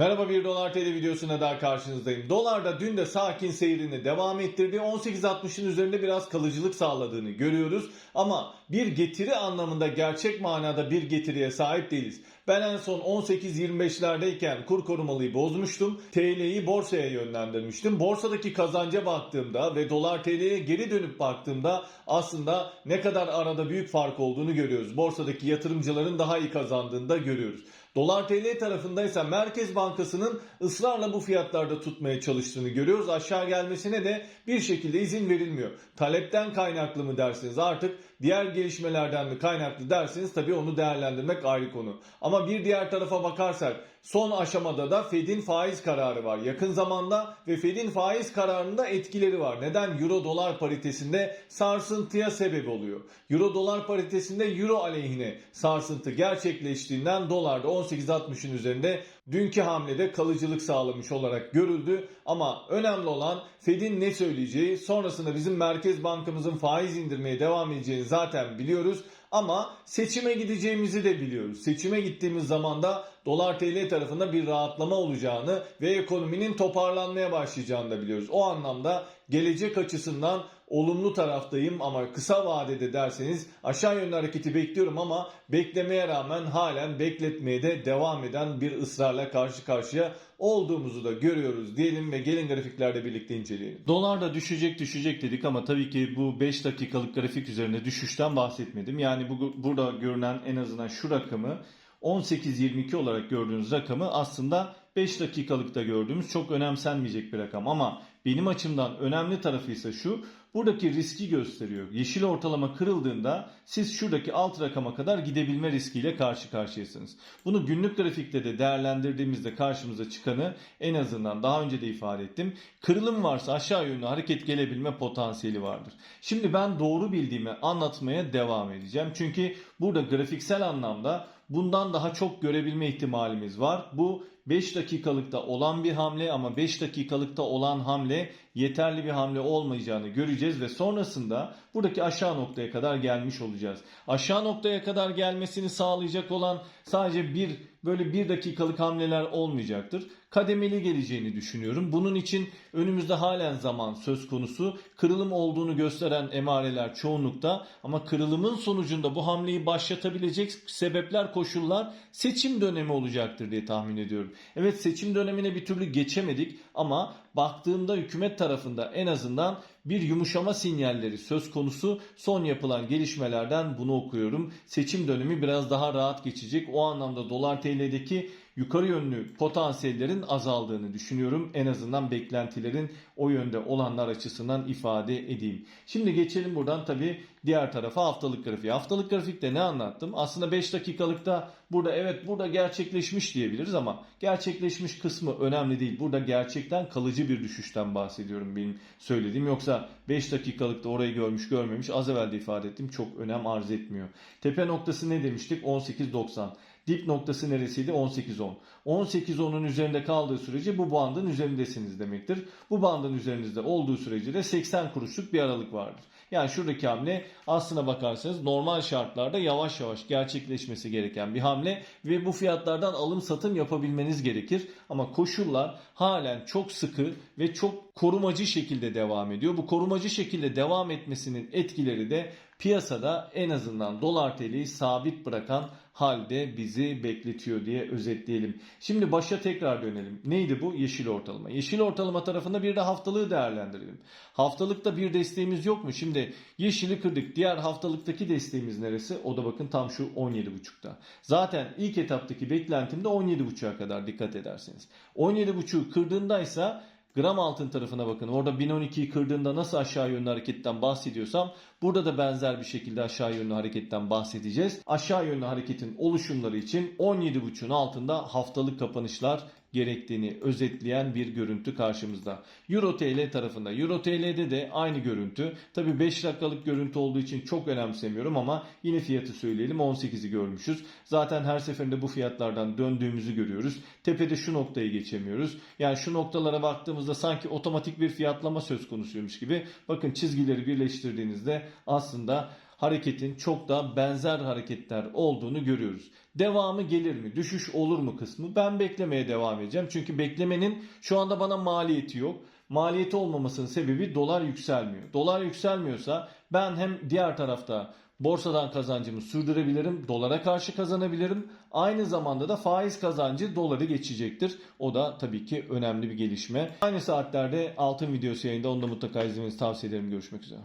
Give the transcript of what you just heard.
Merhaba 1 Dolar TL videosuna daha karşınızdayım. Dolar da dün de sakin seyrini devam ettirdi. 18.60'ın üzerinde biraz kalıcılık sağladığını görüyoruz. Ama bir getiri anlamında gerçek manada bir getiriye sahip değiliz. Ben en son 18.25'lerdeyken kur korumalıyı bozmuştum. TL'yi borsaya yönlendirmiştim. Borsadaki kazanca baktığımda ve dolar TL'ye geri dönüp baktığımda aslında ne kadar arada büyük fark olduğunu görüyoruz. Borsadaki yatırımcıların daha iyi kazandığını da görüyoruz. Dolar TL tarafında ise Merkez Bankası'nın ısrarla bu fiyatlarda tutmaya çalıştığını görüyoruz. Aşağı gelmesine de bir şekilde izin verilmiyor. Talepten kaynaklı mı dersiniz artık diğer gelişmelerden mi kaynaklı dersiniz tabii onu değerlendirmek ayrı konu. Ama bir diğer tarafa bakarsak son aşamada da Fed'in faiz kararı var yakın zamanda ve Fed'in faiz kararında etkileri var. Neden? Euro dolar paritesinde sarsıntıya sebep oluyor. Euro dolar paritesinde euro aleyhine sarsıntı gerçekleştiğinden dolarda 18.60'ın üzerinde dünkü hamlede kalıcılık sağlamış olarak görüldü. Ama önemli olan Fed'in ne söyleyeceği sonrasında bizim Merkez Bankamızın faiz indirmeye devam edeceğini zaten biliyoruz. Ama seçime gideceğimizi de biliyoruz. Seçime gittiğimiz zaman da dolar TL tarafında bir rahatlama olacağını ve ekonominin toparlanmaya başlayacağını da biliyoruz. O anlamda gelecek açısından olumlu taraftayım ama kısa vadede derseniz aşağı yönlü hareketi bekliyorum ama beklemeye rağmen halen bekletmeye de devam eden bir ısrarla karşı karşıya olduğumuzu da görüyoruz diyelim ve gelin grafiklerde birlikte inceleyelim. Dolar da düşecek düşecek dedik ama tabii ki bu 5 dakikalık grafik üzerinde düşüşten bahsetmedim. Yani bu burada görünen en azından şu rakamı 18.22 olarak gördüğünüz rakamı aslında 5 dakikalıkta gördüğümüz çok önemsenmeyecek bir rakam ama benim açımdan önemli tarafı ise şu buradaki riski gösteriyor. Yeşil ortalama kırıldığında siz şuradaki alt rakama kadar gidebilme riskiyle karşı karşıyasınız. Bunu günlük grafikte de değerlendirdiğimizde karşımıza çıkanı en azından daha önce de ifade ettim. Kırılım varsa aşağı yönlü hareket gelebilme potansiyeli vardır. Şimdi ben doğru bildiğimi anlatmaya devam edeceğim. Çünkü burada grafiksel anlamda bundan daha çok görebilme ihtimalimiz var. Bu 5 dakikalıkta olan bir hamle ama 5 dakikalıkta olan hamle yeterli bir hamle olmayacağını göreceğiz ve sonrasında buradaki aşağı noktaya kadar gelmiş olacağız. Aşağı noktaya kadar gelmesini sağlayacak olan sadece bir böyle bir dakikalık hamleler olmayacaktır. Kademeli geleceğini düşünüyorum. Bunun için önümüzde halen zaman söz konusu. Kırılım olduğunu gösteren emareler çoğunlukta ama kırılımın sonucunda bu hamleyi başlatabilecek sebepler, koşullar seçim dönemi olacaktır diye tahmin ediyorum. Evet seçim dönemine bir türlü geçemedik ama baktığımda hükümet tarafında en azından bir yumuşama sinyalleri söz konusu. Son yapılan gelişmelerden bunu okuyorum. Seçim dönemi biraz daha rahat geçecek. O anlamda dolar TL'deki yukarı yönlü potansiyellerin azaldığını düşünüyorum. En azından beklentilerin o yönde olanlar açısından ifade edeyim. Şimdi geçelim buradan tabii diğer tarafa haftalık grafiği. Haftalık grafikte ne anlattım? Aslında 5 dakikalıkta burada evet burada gerçekleşmiş diyebiliriz ama gerçekleşmiş kısmı önemli değil. Burada gerçekten kalıcı bir düşüşten bahsediyorum benim söylediğim. Yoksa 5 dakikalıkta orayı görmüş görmemiş az evvel de ifade ettim çok önem arz etmiyor. Tepe noktası ne demiştik? 18.90. Dip noktası neresiydi? 18.10. 18.10'un üzerinde kaldığı sürece bu bandın üzerindesiniz demektir. Bu bandın üzerinizde olduğu sürece de 80 kuruşluk bir aralık vardır. Yani şuradaki hamle aslına bakarsanız normal şartlarda yavaş yavaş gerçekleşmesi gereken bir hamle ve bu fiyatlardan alım satım yapabilmeniz gerekir. Ama koşullar halen çok sıkı ve çok korumacı şekilde devam ediyor. Bu korumacı şekilde devam etmesinin etkileri de piyasada en azından dolar TL'yi sabit bırakan halde bizi bekletiyor diye özetleyelim. Şimdi başa tekrar dönelim. Neydi bu? Yeşil ortalama. Yeşil ortalama tarafında bir de haftalığı değerlendirelim. Haftalıkta bir desteğimiz yok mu? Şimdi yeşili kırdık. Diğer haftalıktaki desteğimiz neresi? O da bakın tam şu 17.5'ta. Zaten ilk etaptaki beklentim de 17.5'a kadar dikkat ederseniz. 17.5'u kırdığındaysa gram altın tarafına bakın. Orada 1012'yi kırdığında nasıl aşağı yönlü hareketten bahsediyorsam burada da benzer bir şekilde aşağı yönlü hareketten bahsedeceğiz. Aşağı yönlü hareketin oluşumları için 17.5'un altında haftalık kapanışlar gerektiğini özetleyen bir görüntü karşımızda. Euro TL tarafında. Euro TL'de de aynı görüntü. Tabi 5 dakikalık görüntü olduğu için çok önemsemiyorum ama yine fiyatı söyleyelim 18'i görmüşüz. Zaten her seferinde bu fiyatlardan döndüğümüzü görüyoruz. Tepede şu noktayı geçemiyoruz. Yani şu noktalara baktığımızda sanki otomatik bir fiyatlama söz konusuymuş gibi. Bakın çizgileri birleştirdiğinizde aslında hareketin çok da benzer hareketler olduğunu görüyoruz. Devamı gelir mi? Düşüş olur mu kısmı? Ben beklemeye devam edeceğim. Çünkü beklemenin şu anda bana maliyeti yok. Maliyeti olmamasının sebebi dolar yükselmiyor. Dolar yükselmiyorsa ben hem diğer tarafta borsadan kazancımı sürdürebilirim, dolara karşı kazanabilirim. Aynı zamanda da faiz kazancı doları geçecektir. O da tabii ki önemli bir gelişme. Aynı saatlerde altın videosu yayında onu da mutlaka izlemenizi tavsiye ederim. Görüşmek üzere.